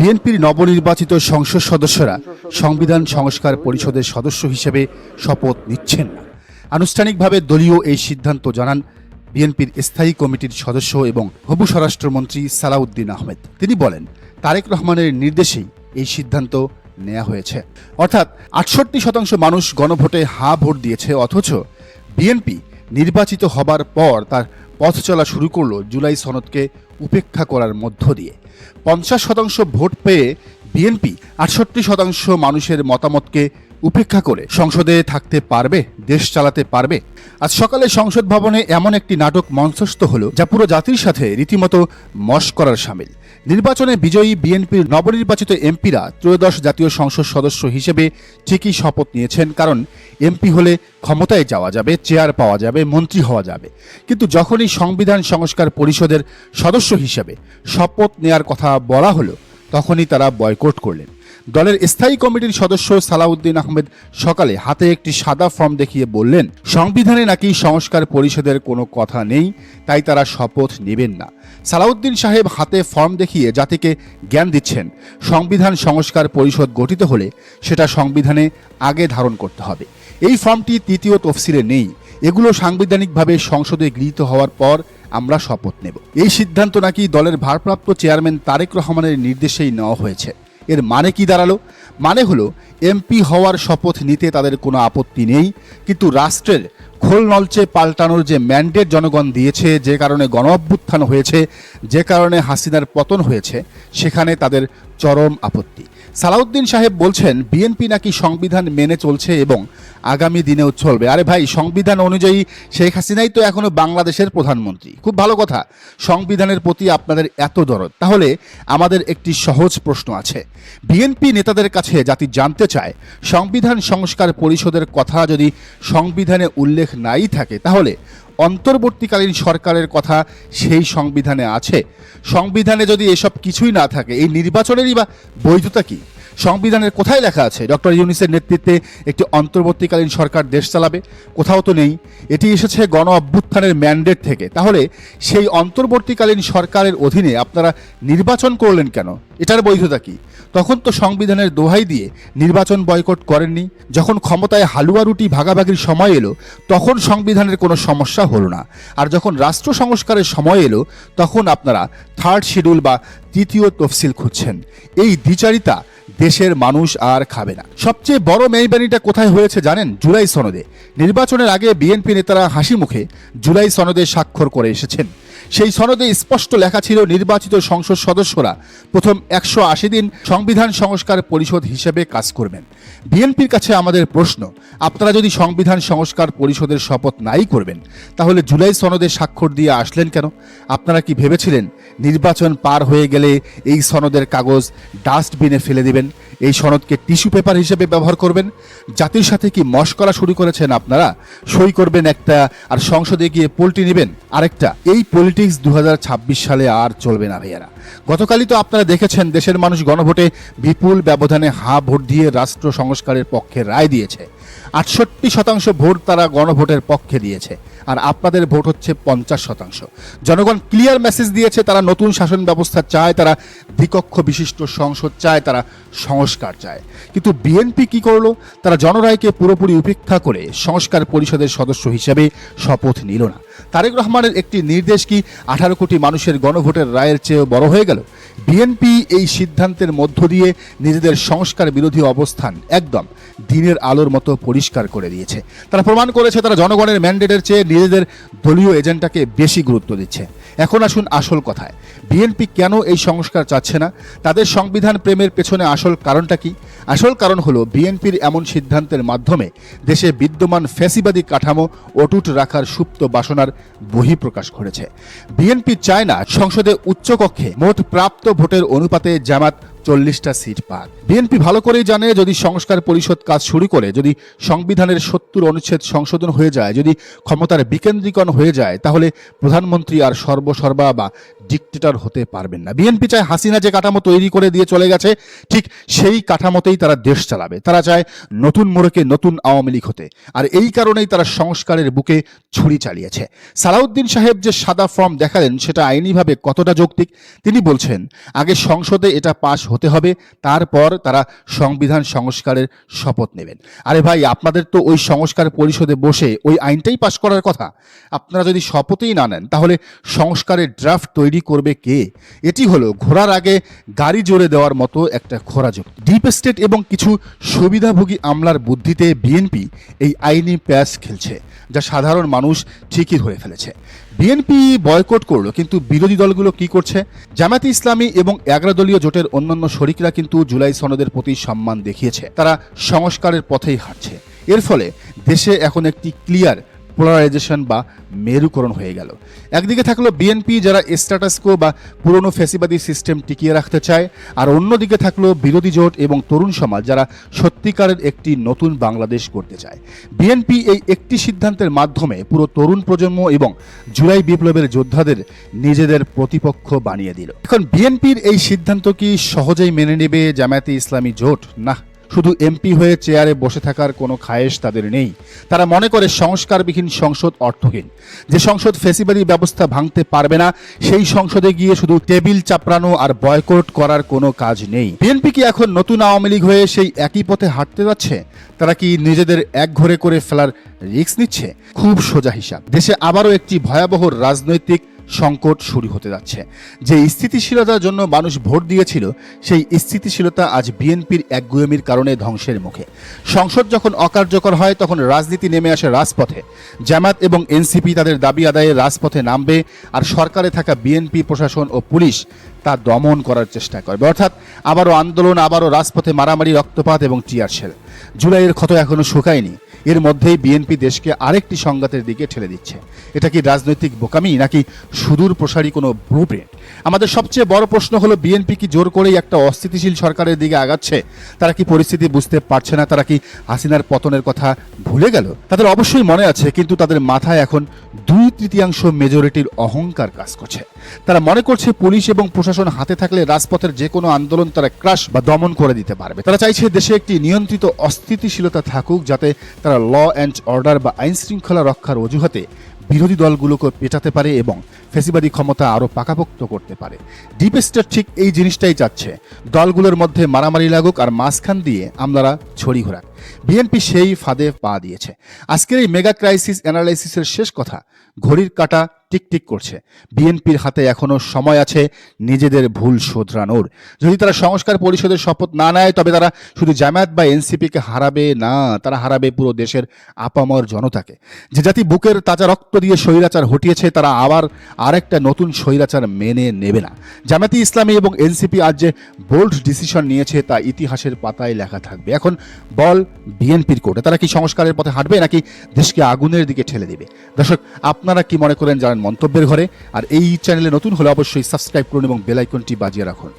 বিএনপির নবনির্বাচিত সংসদ সদস্যরা সংবিধান সংস্কার পরিষদের সদস্য হিসেবে শপথ নিচ্ছেন না। আনুষ্ঠানিকভাবে দলীয় এই সিদ্ধান্ত জানান বিএনপির স্থায়ী কমিটির সদস্য এবং হবু স্বরাষ্ট্রমন্ত্রী সালাউদ্দিন আহমেদ। তিনি বলেন, তারেক রহমানের নির্দেশেই এই সিদ্ধান্ত নেওয়া হয়েছে। অর্থাৎ আটষট্টি শতাংশ মানুষ গণভোটে হা ভোট দিয়েছে, অথচ বিএনপি নির্বাচিত হবার পর তার পথ চলা শুরু করল জুলাই সনদকে উপেক্ষা করার মধ্য দিয়ে। পঞ্চাশ শতাংশ ভোট পেয়ে বিএনপি আটষট্টি শতাংশ মানুষের মতামতকে উপেক্ষা করে সংসদে থাকতে পারবে, দেশ চালাতে পারবে? আজ সকালে সংসদ ভবনে এমন একটি নাটক মঞ্চস্থ হলো, যা পুরো জাতির সাথে রীতিমতো মশ করার সামিল। নির্বাচনে বিজয়ী বিএনপির নবনির্বাচিত এমপিরা ত্রয়োদশ জাতীয় সংসদ সদস্য হিসেবে ঠিকই শপথ নিয়েছেন, কারণ এমপি হলে ক্ষমতায় যাওয়া যাবে, চেয়ার পাওয়া যাবে, মন্ত্রী হওয়া যাবে। কিন্তু যখনই সংবিধান সংস্কার পরিষদের সদস্য হিসেবে শপথ নেয়ার কথা বলা হলো তখনই তারা বয়কট করলেন। দলের স্থায়ী কমিটির সদস্য সালাউদ্দিন আহমেদ সকালে হাতে একটি সাদা ফর্ম দেখিয়ে বললেন, সংবিধানে নাকি সংস্কার পরিষদের কোনো কথা নেই, তাই তারা শপথ নেবেন না। সালাউদ্দিন সাহেব হাতে ফর্ম দেখিয়ে জাতিকে জ্ঞান দিচ্ছেন, সংবিধান সংস্কার পরিষদ গঠিত হলে সেটা সংবিধানে আগে ধারণ করতে হবে। এই ফর্মটি তৃতীয় তফসিলে নেই। এগুলো সাংবিধানিকভাবে সংসদে গৃহীত হওয়ার পর আমরা শপথ নেব। এই সিদ্ধান্ত নাকি দলের ভারপ্রাপ্ত চেয়ারম্যান তারেক রহমানের নির্দেশেই নেওয়া হয়েছে। এর মানে কি দাঁড়াল? মানে হলো, এমপি হওয়ার শপথ নিতে তাদের কোনো আপত্তি নেই, কিন্তু রাষ্ট্রের খোল নলচে পাল্টানোর যে ম্যান্ডেট জনগণ দিয়েছে, যে কারণে গণ অভ্যুত্থান হয়েছে, যে কারণে হাসিনার পতন হয়েছে, সেখানে তাদের চরম আপত্তি। সালাউদ্দিন সাহেব বলছেন, বিএনপি নাকি সংবিধান মেনে চলছে এবং আগামী দিনেও চলবে। আরে ভাই, সংবিধান অনুযায়ী শেখ হাসিনাই তো এখনও বাংলাদেশের প্রধানমন্ত্রী। খুব ভালো কথা, সংবিধানের প্রতি আপনাদের এত দরদ। তাহলে আমাদের একটি সহজ প্রশ্ন আছে। বিএনপি নেতাদের কাছে জাতি জানতে চায়, সংবিধান সংস্কার পরিষদের কথা যদি সংবিধানে উল্লেখ নাই থাকে, তাহলে অন্তর্বর্তীকালীন সরকারের কথা সেই সংবিধানে আছে। সংবিধানে যদি এসব কিছুই না থাকে, এই নির্বাচনেরই বা বৈধতা কি? সংবিধানের কোথায় লেখা আছে? ডক্টর ইউনিসের নেতৃত্বে একটি অন্তর্বর্তীকালীন সরকার দেশ চালাবে? কোথাও তো নেই। এটি এসেছে গণ অভ্যুত্থানের ম্যান্ডেট থেকে। তাহলে সেই অন্তর্বর্তীকালীন সরকারের অধীনে আপনারা নির্বাচন করলেন কেন? এটার বৈধতা কি? তখন তো সংবিধানের দোহাই দিয়ে নির্বাচন বয়কট করেননি। যখন ক্ষমতায় হালুয়া রুটি ভাগাভাগির সময় এলো, তখন সংবিধানের কোনো সমস্যা হলো না। আর যখন রাষ্ট্র সংস্কারের সময় এলো, তখন আপনারা থার্ড শিডিউল বা তৃতীয় তফসিল খুঁজছেন। এই দ্বিচারিতা দেশের মানুষ আর খাবে না। সবচেয়ে বড় মেহবানিটা কোথায় হয়েছে জানেন? জুলাই সনদে। নির্বাচনের আগে বিএনপি নেতারা হাসি মুখে জুলাই সনদে স্বাক্ষর করে এসেছেন। সেই সনদে স্পষ্ট লেখা ছিল নির্বাচিত সংসদ সদস্যরা প্রথম একশো আশি দিন সংবিধান সংস্কার পরিষদ হিসেবে কাজ করবেন। বিএনপির কাছে আমাদের প্রশ্ন, আপনারা যদি সংবিধান সংস্কার পরিষদের শপথ নাই করবেন, তাহলে জুলাই সনদে স্বাক্ষর দিয়ে আসলেন কেন? আপনারা কি ভেবেছিলেন নির্বাচন পার হয়ে গেলে এই সনদের কাগজ ডাস্টবিনে ফেলে দিবেন? এই সনদকে টিস্যু পেপার হিসেবে ব্যবহার করবেন। জাতির সাথে কি মস্করা শুরু করেছেন আপনারা? সই করবেন একটা আর সংসদে গিয়ে পোল্টি নেবেন আরেকটা। এই পলিটিক্স দু হাজার ছাব্বিশ সালে আর চলবে না ভাইয়ারা। গতকালই তো আপনারা দেখেছেন, দেশের মানুষ গণভোটে বিপুল ব্যবধানে হা ভোট দিয়ে রাষ্ট্র সংস্কারের পক্ষে রায় দিয়েছে। আটষট্টি শতাংশ ভোট তারা গণভোটের পক্ষে দিয়েছে, আর আপনাদের ভোট হচ্ছে পঞ্চাশ শতাংশ। জনগণ ক্লিয়ার মেসেজ দিয়েছে, তারা নতুন শাসন ব্যবস্থা চায়, তারা দ্বিকক্ষ বিশিষ্ট সংসদ চায়, তারা সংস্কার চায়। কিন্তু বিএনপি কি করল? তারা জনরায়কে পুরোপুরি উপেক্ষা করে সংস্কার পরিষদের সদস্য হিসেবে শপথ নিল না। তারেক রহমানের একটি নির্দেশ কি, আঠারো কোটি মানুষের গণভোটের রায়ের চেয়েও বড় হয়ে গেল। বিএনপি এই সিদ্ধান্তের মধ্য দিয়ে নিজেদের সংস্কার বিরোধী অবস্থান একদম দিনের আলোর মতো পরিষ্কার করে দিয়েছে। তারা প্রমাণ করেছে, তারা জনগণের ম্যান্ডেটের চেয়ে নিজেদের দলীয় এজেন্ডাকে বেশি গুরুত্ব দিচ্ছে। এখন আসুন আসল কথায়। বিএনপি কেন এই সংস্কার চাচ্ছে না? তাদের সংবিধান প্রেমের পেছনে আসল কারণটা কি? আসল কারণ হলো বিএনপির এমন সিদ্ধান্তের মাধ্যমে দেশে বিদ্যমান ফ্যাসিবাদী কাঠামো অটুট রাখার সুপ্ত বাসনার বহিঃপ্রকাশ ঘটেছে। বিএনপি চায় না সংসদে উচ্চকক্ষে মোট প্রাপ্ত ভোটের অনুপাতে জামাত চল্লিশটা সিট পাক। বিএনপি ভালো করেই জানে যদি সংস্কার পরিষদ কাজ শুরু করে, যদি সংবিধানের সত্তর অনুচ্ছেদ সংশোধন হয়ে যায়, যদি ক্ষমতার বিকেন্দ্রীকরণ হয়ে যায়, তাহলে প্রধানমন্ত্রী আর সর্বসর্বা বা ডিক্টেটর হতে পারবেন না। বিএনপি চায় হাসিনা যে কাঠামো তৈরি করে দিয়ে চলে গেছে, ঠিক সেই কাঠামোতেই তারা দেশ চালাবে। তারা চায় নতুন মোড়কে নতুন আওয়ামী লীগ হতে। আর এই কারণেই তারা সংস্কারের বুকে ছুরি চালিয়েছে। সালাউদ্দিন সাহেব যে সাদা ফর্ম দেখালেন, সেটা আইনিভাবে কতটা যৌক্তিক? তিনি বলছেন, আগে সংসদে এটা পাশ হতে হবে, তারপর তারা সংবিধান সংস্কারের শপথ নেবেন। আরে ভাই, আপনাদের তো ওই সংস্কার পরিষদে বসে ওই আইনটাই পাশ করার কথা। আপনারা যদি শপথেই না নেন, তাহলে সংস্কারের ড্রাফট তৈরি করবে কে? এটি হলো ঘোড়ার আগে গাড়ি জোরে দেওয়ার মতো একটা খোরা যুক্তি ডিপ স্টেট এবং কিছু সুবিধাভোগী আমলার বুদ্ধিতে বিএনপি এই আইনি প্যাস খেলছে, যা সাধারণ মানুষ ঠিকই ধরে ফেলেছে। বিএনপি বয়কট করল, কিন্তু বিরোধী দলগুলো কি করছে? জামায়াতে ইসলামী এবং এগারো দলীয় জোটের অন্যান্য শরিকরা কিন্তু জুলাই সনদের প্রতি সম্মান দেখিয়েছে। তারা সংস্কারের পথেই হাঁটছে। এর ফলে দেশে এখন একটি ক্লিয়ার পোলারাইজেশন বা মেরুকরণ হয়ে গেল। একদিকে থাকল বিএনপি যারা স্ট্যাটাসকো বা পুরনো ফেসিবাদী সিস্টেম টিকিয়ে রাখতে চায়, আর অন্যদিকে থাকল বিরোধী জোট এবং তরুণ সমাজ যারা সত্যিকারের একটি নতুন বাংলাদেশ করতে চায়। বিএনপি এই একটি সিদ্ধান্তের মাধ্যমে পুরো তরুণ প্রজন্ম এবং জুলাই বিপ্লবের যোদ্ধাদের নিজেদের প্রতিপক্ষ বানিয়ে দিল। এখন বিএনপির এই সিদ্ধান্ত কি সহজেই মেনে নেবে জামায়াতে ইসলামী জোট? না শুধু এমপি হয়ে চেয়ারে বসে থাকার কোনো খায়েশ তাদের নেই। তারা মনে করে সংস্কারবিহীন সংসদ অর্থহীন। যে সংসদ ফেসিবাদী ব্যবস্থা ভাঙতে পারবে না, সেই সংসদে গিয়ে শুধু টেবিল চাপড়ানো আর বয়কট করার কোনো কাজ নেই। বিএনপি কি এখন নতুন আওয়ামী লীগ হয়ে সেই একই পথে হাঁটতে যাচ্ছে? তারা কি নিজেদের এক ঘরে করে ফেলার রিস্ক নিচ্ছে? খুব সোজা হিসাব। দেশে আবারও একটি ভয়াবহ রাজনৈতিক সংকট শুরু হতে যাচ্ছে। যে স্থিতিশীলতার জন্য মানুষ ভোট দিয়েছিল, সেই স্থিতিশীলতা আজ বিএনপির একগুয়েমির কারণে ধ্বংসের মুখে। সংসদ যখন অকার্যকর হয়, তখন রাজনীতি নেমে আসে রাজপথে। জামাত এবং এনসিপি তাদের দাবি আদায়ে রাজপথে নামবে, আর সরকারে থাকা বিএনপি প্রশাসন ও পুলিশ তা দমন করার চেষ্টা করবে। অর্থাৎ আবারও আন্দোলন, আবারও রাজপথে মারামারি, রক্তপাত এবং টিয়ার শেল। জুলাইয়ের ক্ষত এখনও শুকায়নি। এর মধ্যেই বিএনপি দেশকে আরেকটি সংঘাতের দিকে ঠেলে দিচ্ছে। এটা কি রাজনৈতিক বোকামি নাকি সুদূর প্রসারী কোনো ব্লুপ্রিন্ট? আমাদের সবচেয়ে বড় প্রশ্ন হলো, বিএনপি কি জোর করেই একটা অস্থিতিশীল সরকারের দিকে আগাচ্ছে? তারা কি পরিস্থিতি বুঝতে পারছে না? তারা কি হাসিনার পতনের কথা ভুলে গেল? তাদের অবশ্যই মনে আছে, কিন্তু তাদের মাথায় এখন দুই তৃতীয়াংশ মেজরিটির অহংকার কাজ করছে। তারা মনে করছে পুলিশ এবং প্রশাসন হাতে থাকলে রাজপথের যে কোনো আন্দোলন তারা ক্রাশ বা দমন করে দিতে পারবে। তারা চাইছে দেশে একটি নিয়ন্ত্রিত অস্থিতিশীলতা থাকুক, যাতে তারা ল অ্যান্ড অর্ডার বা আইন শৃঙ্খলা রক্ষার অজুহাতে বিরোধী দলগুলোকে পেটাতে পারে এবং ফেসিবাদী ক্ষমতা আরও পাকাপোক্ত করতে পারে। ডিপ স্টেট ঠিক এই জিনিসটাই চাচ্ছে। দলগুলোর মধ্যে মারামারি লাগুক আর মাঝখান দিয়ে আমলারা ছড়ি ঘোরাক বিএনপি সেই ফাঁদে পা দিয়েছে। আজকের এই মেগা ক্রাইসিস অ্যানালাইসিসের শেষ কথা ঘড়ির কাটা টিকটিক করছে। বিএনপির হাতে এখনও সময় আছে নিজেদের ভুল শোধরানোর। যদি তারা সংস্কার পরিষদের শপথ না নেয়, তবে তারা শুধু জামায়াত বা এনসিপিকে হারাবে না, তারা হারাবে পুরো দেশের আপামর জনতাকে। যে জাতি বুকের তাজা রক্ত দিয়ে স্বৈরাচার হটিয়েছে, তারা আবার আরেকটা নতুন স্বৈরাচার মেনে নেবে না। জামায়াতি ইসলামী এবং এনসিপি আজ যে বোল্ড ডিসিশন নিয়েছে, তা ইতিহাসের পাতায় লেখা থাকবে। এখন বল বিএনপির কোর্টে। তারা কি সংস্কারের পথে হাঁটবে নাকি দেশকে আগুনের দিকে ঠেলে দেবে? দর্শক, আপনারা কি মনে করেন জানেন মন্তব্যের ঘরে। আর এই চ্যানেলে নতুন হলে অবশ্যই সাবস্ক্রাইব করুন এবং বেলাইকনটি বাজিয়ে রাখুন।